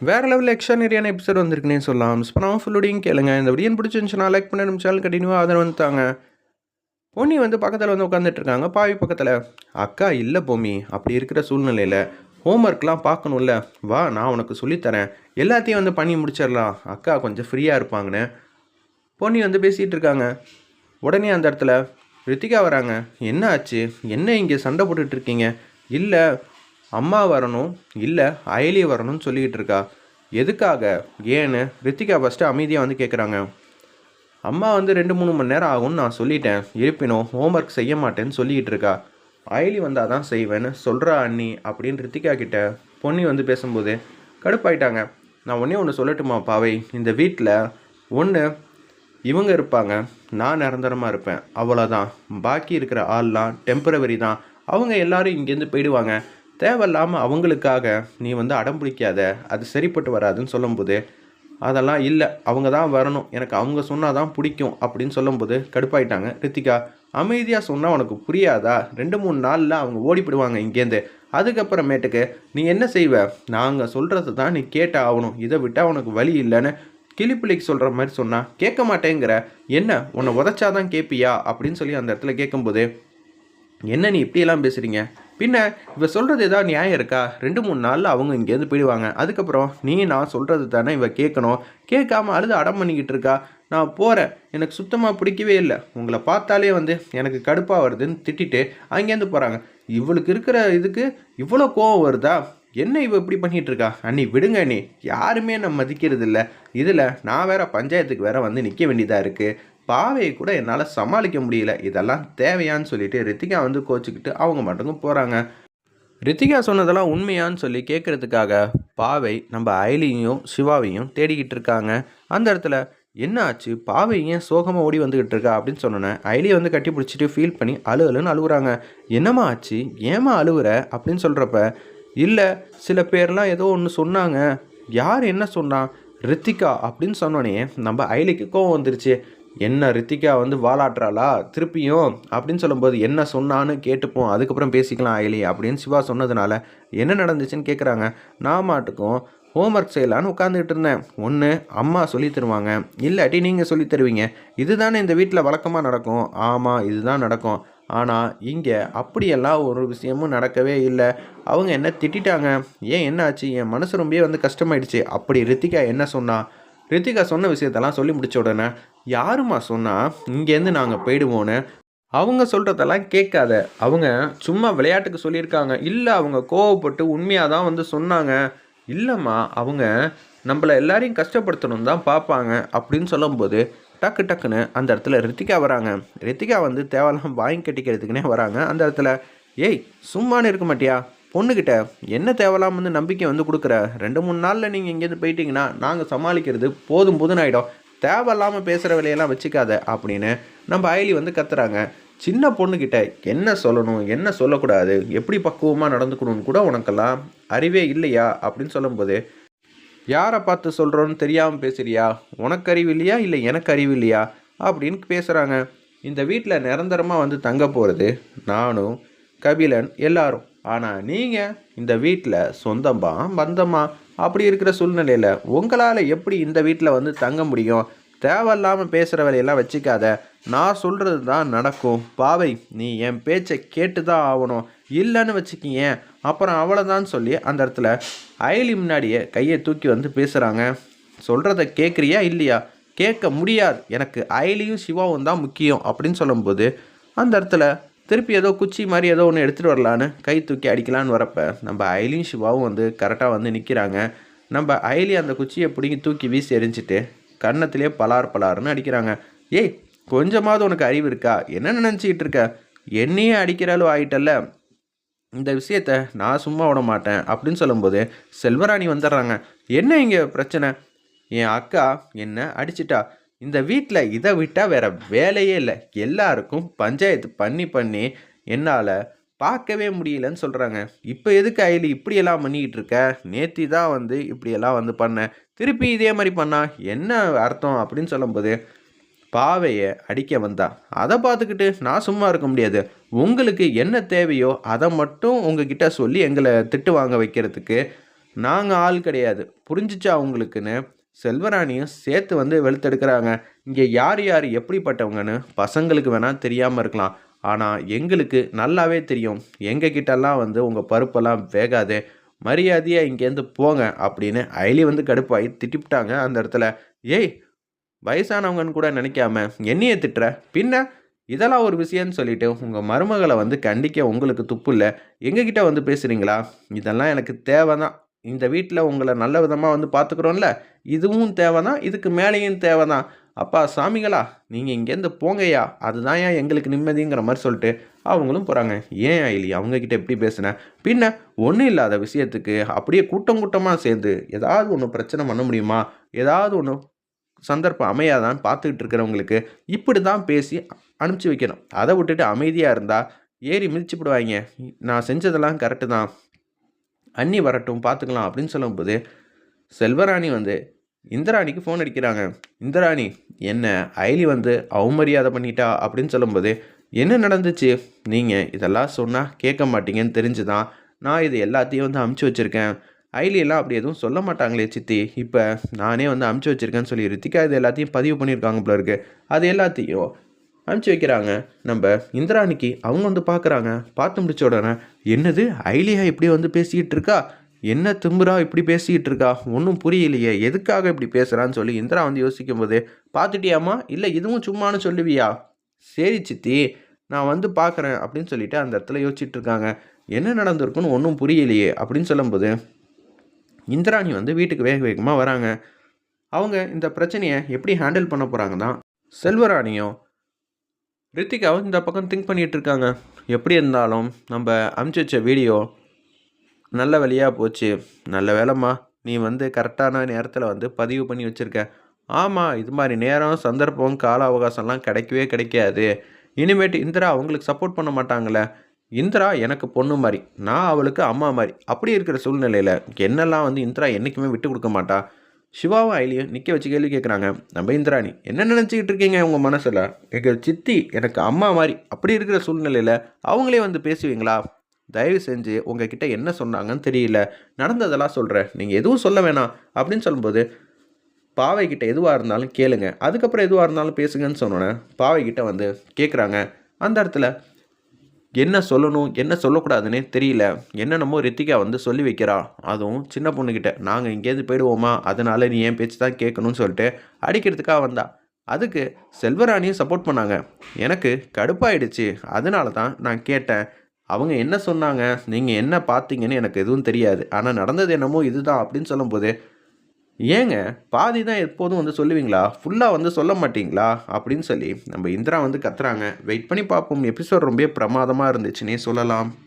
வேறு லெவலில் எக்ஸ்ட்ரானரியான எபிசோட் வந்திருக்குன்னே சொல்லலாம். மிஸ் பண்ணாமல் ஃபுல்லோடையும் கேளுங்க. இந்த வீடியோ பிடிச்சிருந்துச்சுன்னா லைக் பண்ணி நம்ம சேனல் கண்டினியூவாக ஆதரவு வந்துட்டாங்க பொன்னி வந்து பக்கத்தில் வந்து உட்காந்துட்ருக்காங்க பாவி பக்கத்தில். அக்கா இல்லை பொம்மி. அப்படி இருக்கிற சூழ்நிலையில் ஹோம்ஒர்க்லாம் பார்க்கணும்ல. வா நான் உனக்கு சொல்லித்தரேன். எல்லாத்தையும் வந்து பண்ணி முடிச்சிடலாம். அக்கா கொஞ்சம் ஃப்ரீயாக இருப்பாங்கன்னு பொன்னி வந்து பேசிகிட்டு இருக்காங்க. உடனே அந்த இடத்துல ரித்திகா வராங்க. என்ன ஆச்சு? என்ன இங்கே சண்டை போட்டுட்ருக்கீங்க இல்லை அம்மா வரணும் இல்லை அயலி வரணும்னு சொல்லிக்கிட்டு இருக்கா. எதுக்காக? ஏன்னு ரித்திகா ஃபஸ்ட்டு அமைதியாக வந்து கேட்குறாங்க அம்மா வந்து ரெண்டு மூணு மணி நேரம் ஆகும்னு நான் சொல்லிட்டேன். இருப்பினும் ஹோம்ஒர்க் செய்ய மாட்டேன்னு சொல்லிக்கிட்டு இருக்கா. அயலி வந்தால் தான் செய்வேன்னு சொல்கிறா அண்ணி அப்படின்னு ரித்திகா கிட்ட பொன்னி வந்து பேசும்போது கடுப்பாயிட்டாங்க. நான் ஒன்றே ஒன்று சொல்லட்டுமா பாவை? இந்த வீட்டில் ஒன்று இவங்க இருப்பாங்க நான் நிரந்தரமாக இருப்பேன். அவ்வளோதான் பாக்கி இருக்கிற ஆள்லாம் டெம்பரவரி தான். அவங்க எல்லாரும் இங்கேருந்து போயிடுவாங்க. தேவையில்லாமல் அவங்களுக்காக நீ வந்து அடம் பிடிக்காத அது சரிப்பட்டு வராதுன்னு சொல்லும்போது அதெல்லாம் இல்லை. அவங்க தான் வரணும். எனக்கு அவங்க சொன்னால் தான் பிடிக்கும் அப்படின்னு சொல்லும்போது கடுப்பாயிட்டாங்க. ரித்திகா அமைதியாக சொன்னால் உனக்கு புரியாதா? ரெண்டு மூணு நாளில் அவங்க ஓடிப்பிடுவாங்க இங்கேருந்து அதுக்கப்புறமேட்டுக்கு நீ என்ன செய்வ? நாங்கள் சொல்கிறது தான் நீ கேட்ட ஆகணும். இதை விட்டால் உனக்கு வழி இல்லைன்னு கிளிப்பிள்ளைக்கு சொல்கிற மாதிரி சொன்னால் கேட்க மாட்டேங்கிற. என்ன? உன்னை உதச்சாதான் கேட்பியா அப்படின்னு சொல்லி அந்த இடத்துல கேட்கும்போது என்ன நீ இப்படியெல்லாம் பேசுகிறீங்க பின்ன இவ சொல்கிறது ஏதாவது நியாயம் இருக்கா? ரெண்டு மூணு நாளில் அவங்க இங்கேருந்து போயிடுவாங்க. அதுக்கப்புறம் நீ நான் சொல்கிறது தானே இவ கேட்கணும். கேட்காம அழுது அடம் பண்ணிக்கிட்டு இருக்கா? நான் போகிறேன் எனக்கு சுத்தமாக பிடிக்கவே இல்லை. உங்களை பார்த்தாலே வந்து எனக்கு கடுப்பாக வருதுன்னு திட்டிட்டு அங்கேருந்து போகிறாங்க இவளுக்கு இருக்கிற இதுக்கு இவ்வளோ கோவம் வருதா? என்ன இவ இப்படி பண்ணிகிட்டு இருக்கா? அண்ணி விடுங்க அண்ணி. யாருமே நம்ம மதிக்கிறது இல்லை இதில் நான் வேற பஞ்சாயத்துக்கு வேற வந்து நிற்க வேண்டியதாக இருக்குது பாவையை கூட என்னால் சமாளிக்க முடியல. இதெல்லாம் தேவையான்னு சொல்லிட்டு ரித்திகா வந்து கோச்சிக்கிட்டு அவங்க மட்டும் போகிறாங்க ரித்திகா சொன்னதெல்லாம் உண்மையான்னு சொல்லி கேட்குறதுக்காக பாவை நம்ம அயலியையும் சிவாவையும் தேடிக்கிட்டு இருக்காங்க. அந்த இடத்துல என்ன ஆச்சு? பாவை ஏன் சோகமாக ஓடி வந்துக்கிட்டு இருக்கா அப்படின்னு சொன்னோன்னே அயலியை வந்து கட்டி பிடிச்சிட்டு ஃபீல் பண்ணி அழு அழுன்னு அழுகுறாங்க. என்னம்மா ஆச்சு? ஏமா அழுகுற அப்படின்னு சொல்கிறப்ப இல்லை சில பேர்லாம் ஏதோ ஒன்று சொன்னாங்க. யார் என்ன சொன்னா? ரித்திகா அப்படின்னு சொன்னோன்னே நம்ம அயலிக்கு கோவம் வந்துருச்சு. என்ன ரித்திகா வந்து வாலாட்டுறாளா? திருப்பியும் அப்படின்னு சொல்லும்போது என்ன சொன்னான்னு கேட்டுப்போம் அதுக்கப்புறம் பேசிக்கலாம் அயலி அப்படின்னு சிவா சொன்னதுனால என்ன நடந்துச்சுன்னு கேட்குறாங்க நான் மாட்டுக்கும் ஹோம்ஒர்க் செய்யலான்னு உட்காந்துக்கிட்டு இருந்தேன். ஒன்று அம்மா சொல்லி தருவாங்க. இல்லாட்டி நீங்கள் சொல்லி தருவீங்க. இதுதானே இந்த வீட்டில் வழக்கமாக நடக்கும். ஆமாம் இதுதான் நடக்கும். ஆனால் இங்கே அப்படியெல்லாம் ஒரு விஷயமும் நடக்கவே இல்லை. அவங்க என்ன திட்டிட்டாங்க? ஏன் என்ன ஆச்சு என் மனசு ரொம்பவே வந்து கஷ்டமாயிடுச்சு. அப்படி ரித்திகா என்ன சொன்னா? ரித்திகா சொன்ன விஷயத்தெல்லாம் சொல்லி முடிச்ச உடனே யாருமா சொன்னால் இங்கேருந்து நாங்கள் போயிடுவோன்னு? அவங்க சொல்கிறதெல்லாம் கேட்காத. அவங்க சும்மா விளையாட்டுக்கு சொல்லியிருக்காங்க. இல்லை அவங்க கோவப்பட்டு உண்மையாக தான் வந்து சொன்னாங்க. இல்லைம்மா அவங்க நம்மளை எல்லாரையும் கஷ்டப்படுத்தணும் தான் பார்ப்பாங்க அப்படின்னு சொல்லும்போது டக்கு டக்குன்னு அந்த இடத்துல ரித்திகா வராங்க. ரித்திகா வந்து தேவையெல்லாம் வாங்கி கட்டிக்கிறதுக்குனே வராங்க. அந்த இடத்துல ஏய் சும்மானு இருக்க மாட்டியா? பொண்ணுக்கிட்ட என்ன தேவலாம் வந்து நம்பிக்கை வந்து கொடுக்குற? ரெண்டு மூணு நாளில் நீங்கள் இங்கேருந்து போயிட்டீங்கன்னா நாங்கள் சமாளிக்கிறது போதும் போதுன்னு ஆகிடும் தேவையில்லாமல் பேசுகிற வேலையெல்லாம் வச்சுக்காத அப்படின்னு நம்ம அயலி வந்து கத்துறாங்க. சின்ன பொண்ணுக்கிட்ட என்ன சொல்லணும்? என்ன சொல்லக்கூடாது? எப்படி பக்குவமாக நடந்துக்கணும்னு கூட உனக்கெல்லாம் அறிவே இல்லையா? அப்படின்னு சொல்லும்போது யாரை பார்த்து சொல்கிறோன்னு தெரியாமல் பேசுறியா? உனக்கு அறிவு இல்லையா? இல்லை எனக்கு அறிவு இல்லையா? அப்படின்னு பேசுகிறாங்க இந்த வீட்டில் நிரந்தரமாக வந்து தங்க போகிறது நானும் கபிலன் எல்லாரும். ஆனால் நீங்கள் இந்த வீட்டில் சொந்தமா பந்தமா அப்படி இருக்கிற சூழ்நிலையில் உங்களால் எப்படி இந்த வீட்டில் வந்து தங்க முடியும்? தேவையில்லாமல் பேசுகிற வேலையெல்லாம் வச்சுக்காத. நான் சொல்கிறது தான் நடக்கும். பாவை நீ என் பேச்சை கேட்டு தான் ஆகணும். இல்லைன்னு வச்சுக்கிங்க அப்புறம் அவ்வளோதான் சொல்லி அந்த இடத்துல அயலி முன்னாடியே கையை தூக்கி வந்து பேசுகிறாங்க சொல்கிறத கேட்குறியா இல்லையா? கேட்க முடியாது. எனக்கு அயலியும் சிவாவும் தான் முக்கியம் அப்படின்னு சொல்லும்போது அந்த இடத்துல திருப்பி ஏதோ குச்சி மாதிரி ஏதோ ஒன்று எடுத்துகிட்டு வரலான்னு கை தூக்கி அடிக்கலான்னு வரப்ப நம்ம அயலியும் சிவாவும் வந்து கரெக்டாக வந்து நிற்கிறாங்க நம்ம அயலி அந்த குச்சியை பிடிங்கி தூக்கி வீசி எரிஞ்சிட்டு கன்னத்திலே பலார் பலார்னு அடிக்கிறாங்க. ஏய் கொஞ்சமாவது உனக்கு அறிவு இருக்கா? என்ன நினச்சிக்கிட்டு இருக்க? என்னையே அடிக்கிற அளவு இந்த விஷயத்த நான் சும்மா விட மாட்டேன் அப்படின்னு சொல்லும்போது செல்வராணி வந்துடுறாங்க. என்ன இங்கே பிரச்சனை? என் அக்கா என்ன அடிச்சிட்டா. இந்த வீட்டில் இதை விட்டால் வேற வேலையே இல்லை. எல்லாருக்கும் பஞ்சாயத்து பண்ணி பண்ணி என்னால் பார்க்கவே முடியலன்னு சொல்கிறாங்க இப்போ எதுக்கு அயலி இப்படியெல்லாம் பண்ணிக்கிட்டு இருக்க? நேத்தி தான் வந்து இப்படியெல்லாம் வந்து பண்ணேன் திருப்பி இதே மாதிரி பண்ணா என்ன அர்த்தம் அப்படின்னு சொல்லும்போது பாவையை அடிக்க வந்தா. அதை பார்த்துக்கிட்டு நான் சும்மா இருக்க முடியாது. உங்களுக்கு என்ன தேவையோ அதை மட்டும் உங்ககிட்ட சொல்லி எங்களை திட்டு வாங்க வைக்கிறதுக்கு நாங்கள் ஆள் கிடையாது. புரிஞ்சிச்சா அவங்களுக்குன்னு செல்வராணியும் சேர்த்து வந்து வெளுத்தெடுக்கிறாங்க. இங்கே யார் யார் எப்படிப்பட்டவங்கன்னு பசங்களுக்கு வேணால் தெரியாமல் இருக்கலாம். ஆனால் எங்களுக்கு நல்லாவே தெரியும். எங்கள் கிட்டலாம் வந்து உங்கள் பருப்பெல்லாம் வேகாது. மரியாதையாக இங்கேருந்து போங்க அப்படின்னு ஐலி வந்து கடுப்பாகி திட்டிவிட்டாங்க அந்த இடத்துல. ஏய் வயசானவங்கன்னு கூட நினைக்காம என்னையே திட்டுற? பின்ன இதெல்லாம் ஒரு விஷயம்னு சொல்லிட்டு உங்கள் மருமகளை வந்து கண்டிக்க உங்களுக்கு துப்பு இல்லை. எங்ககிட்ட வந்து பேசுகிறீங்களா இதெல்லாம் எனக்கு தேவை தான் இந்த வீட்டில் உங்களை நல்ல விதமாக வந்து பார்த்துக்குறோம்ல இதுவும் தேவை தான் இதுக்கு மேலேயும் தேவை தான் அப்பா சாமிகளா நீங்கள் இங்கேருந்து போங்கய்யா. அதுதான் ஏன் எங்களுக்கு நிம்மதிங்கிற மாதிரி சொல்லிட்டு அவங்களும் போகிறாங்க ஏன் ஐலி அவங்கக்கிட்ட எப்படி பேசுனேன் பின்ன ஒன்றும் இல்லாத விஷயத்துக்கு அப்படியே கூட்டம் கூட்டமாக சேர்ந்து ஏதாவது ஒன்று பிரச்சனை பண்ண முடியுமா? ஏதாவது ஒன்று சந்தர்ப்பம் அமையாதான்னு பார்த்துக்கிட்டு இருக்கிறவங்களுக்கு இப்படி தான் பேசி அனுப்பிச்சி வைக்கணும். அதை விட்டுட்டு அமைதியாக இருந்தால் ஏறி மிதிச்சு விடுவாங்க நான் செஞ்சதெல்லாம் கரெக்டு தான். அண்ணி வரட்டும் பார்த்துக்கலாம் அப்படின்னு சொல்லும்போது செல்வராணி வந்து இந்திராணிக்கு ஃபோன் அடிக்கிறாங்க. இந்திராணி என்ன ஐலி வந்து அவமரியாதை பண்ணிட்டா? அப்படின்னு சொல்லும்போது என்ன நடந்துச்சு? நீங்கள் இதெல்லாம் சொன்னால் கேட்க மாட்டீங்கன்னு தெரிஞ்சு தான் நான் இது எல்லாத்தையும் வந்து அமுச்சு வச்சுருக்கேன். ஐலியெல்லாம் அப்படி எதுவும் சொல்ல மாட்டாங்களே சித்தி. இப்போ நானே வந்து அமுச்சு வச்சுருக்கேன்னு சொல்லி ரித்திகா இது எல்லாத்தையும் பதிவு பண்ணியிருக்காங்க போல இருக்குது அது எல்லாத்தையும் அனுப்பிச்சி வைக்கிறாங்க. நம்ம இந்திராணிக்கு அவங்க வந்து பார்க்குறாங்க. பார்த்து முடிச்ச உடனே என்னது? ஐலியா இப்படி வந்து பேசிக்கிட்டு இருக்கா? என்ன திம்புரா இப்படி பேசிக்கிட்டு இருக்கா? ஒன்றும் புரியலையே. எதுக்காக இப்படி பேசுகிறான்னு சொல்லி இந்திரா வந்து யோசிக்கும் போது பார்த்துட்டியாம்மா? இல்லை இதுவும் சும்மானு சொல்லுவியா? சரி சித்தி நான் வந்து பார்க்குறேன் அப்படின்னு சொல்லிட்டு அந்த இடத்துல யோசிச்சுட்டு இருக்காங்க. என்ன நடந்திருக்குன்னு ஒன்றும் புரியலையே அப்படின்னு சொல்லும்போது இந்திராணி வந்து வீட்டுக்கு வேக வேகமாக வராங்க. அவங்க இந்த பிரச்சனையை எப்படி ஹேண்டில் பண்ண போகிறாங்கன்னா செல்வராணியும் ரித்திகாவும் இந்த பக்கம் திங்க் பண்ணிகிட்டு இருக்காங்க எப்படி இருந்தாலும் நம்ம அமுச்சு வச்ச வீடியோ நல்ல வழியாக போச்சு. நல்ல வேலைம்மா. நீ வந்து கரெக்டான நேரத்தில் வந்து பதிவு பண்ணி வச்சுருக்க. ஆமாம் இது மாதிரி நேரம் சந்தர்ப்பம் கால அவகாசம்லாம் கிடைக்கவே கிடைக்காது. இனிமேட்டு இந்திரா அவங்களுக்கு சப்போர்ட் பண்ண மாட்டாங்களே இந்திரா எனக்கு பொண்ணு மாதிரி நான் அவளுக்கு அம்மா மாதிரி. அப்படி இருக்கிற சூழ்நிலையில் என்னெல்லாம் வந்து இந்திரா என்றைக்குமே விட்டு கொடுக்க மாட்டா. சிவாவும் ஐலியும் நிற்க வச்சு கேள்வி கேட்குறாங்க நம்ம இந்திராணி என்ன நினச்சிக்கிட்டு இருக்கீங்க உங்கள் மனசில்? எங்கள் சித்தி எனக்கு அம்மா மாதிரி அப்படி இருக்கிற சூழ்நிலையில் அவங்களே வந்து பேசுவீங்களா? தயவு செஞ்சு உங்ககிட்ட என்ன சொன்னாங்கன்னு தெரியல. நடந்ததெல்லாம் சொல்கிறேன் நீங்கள் எதுவும் சொல்ல வேணாம். அப்படின்னு சொல்லும்போது பாவைக்கிட்ட எதுவாக இருந்தாலும் கேளுங்க. அதுக்கப்புறம் எதுவாக இருந்தாலும் பேசுங்கன்னு சொன்னோன்னே பாவைக்கிட்ட வந்து கேட்குறாங்க அந்த இடத்துல என்ன சொல்லணும் என்ன சொல்லக்கூடாதுன்னே தெரியல. என்னென்னமோ ரித்திகா வந்து சொல்லி வைக்கிறா. அதுவும் சின்ன பொண்ணுக்கிட்ட நாங்கள் இங்கேருந்து போயிடுவோமா? அதனால நீ ஏன் பேச்சு தான் கேட்கணும்னு சொல்லிட்டு அடிக்கிறதுக்காக வந்தா. அதுக்கு செல்வராணியும் சப்போர்ட் பண்ணாங்க. எனக்கு கடுப்பாயிடுச்சு. அதனால தான் நான் கேட்டேன். அவங்க என்ன சொன்னாங்க? நீங்கள் என்ன பார்த்தீங்கன்னு எனக்கு எதுவும் தெரியாது. ஆனால் நடந்தது என்னமோ இதுதான் அப்படின்னு சொல்லும்போது ஏங்க பாதி தான் எப்போதும் வந்து சொல்லுவீங்களா? ஃபுல்லாக வந்து சொல்ல மாட்டீங்களா? அப்படின்னு சொல்லி நம்ம இந்திரா வந்து கத்துறாங்க. வெயிட் பண்ணி பார்ப்போம். எபிசோட் ரொம்ப பிரமாதமாக இருந்துச்சுன்னே சொல்லலாம்.